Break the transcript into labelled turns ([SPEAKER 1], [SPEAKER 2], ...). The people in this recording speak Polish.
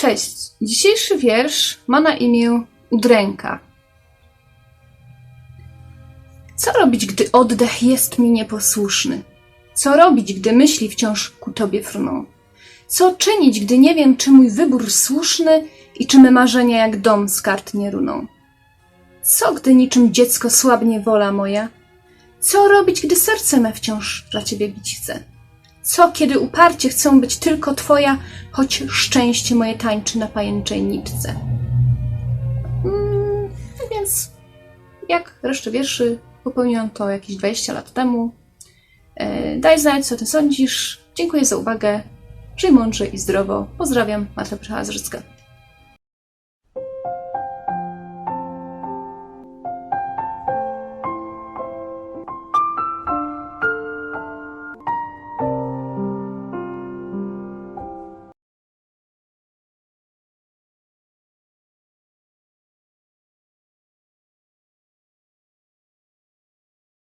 [SPEAKER 1] Cześć. Dzisiejszy wiersz ma na imię Udręka. Co robić, gdy oddech jest mi nieposłuszny? Co robić, gdy myśli wciąż ku tobie fruną? Co czynić, gdy nie wiem, czy mój wybór słuszny i czy me marzenia jak dom z kart nie runą? Co, gdy niczym dziecko słabnie wola moja? Co robić, gdy serce me wciąż dla ciebie bić chce? Co, kiedy uparcie chcę być tylko twoja, choć szczęście moje tańczy na pajęczej nitce? Mm, więc jak resztę wierszy popełniłam to jakieś 20 lat temu. E, Daj znać, co ty sądzisz. Dziękuję za uwagę. Żyj mądrze i zdrowo. Pozdrawiam, Marta Prycha-Zrzycka.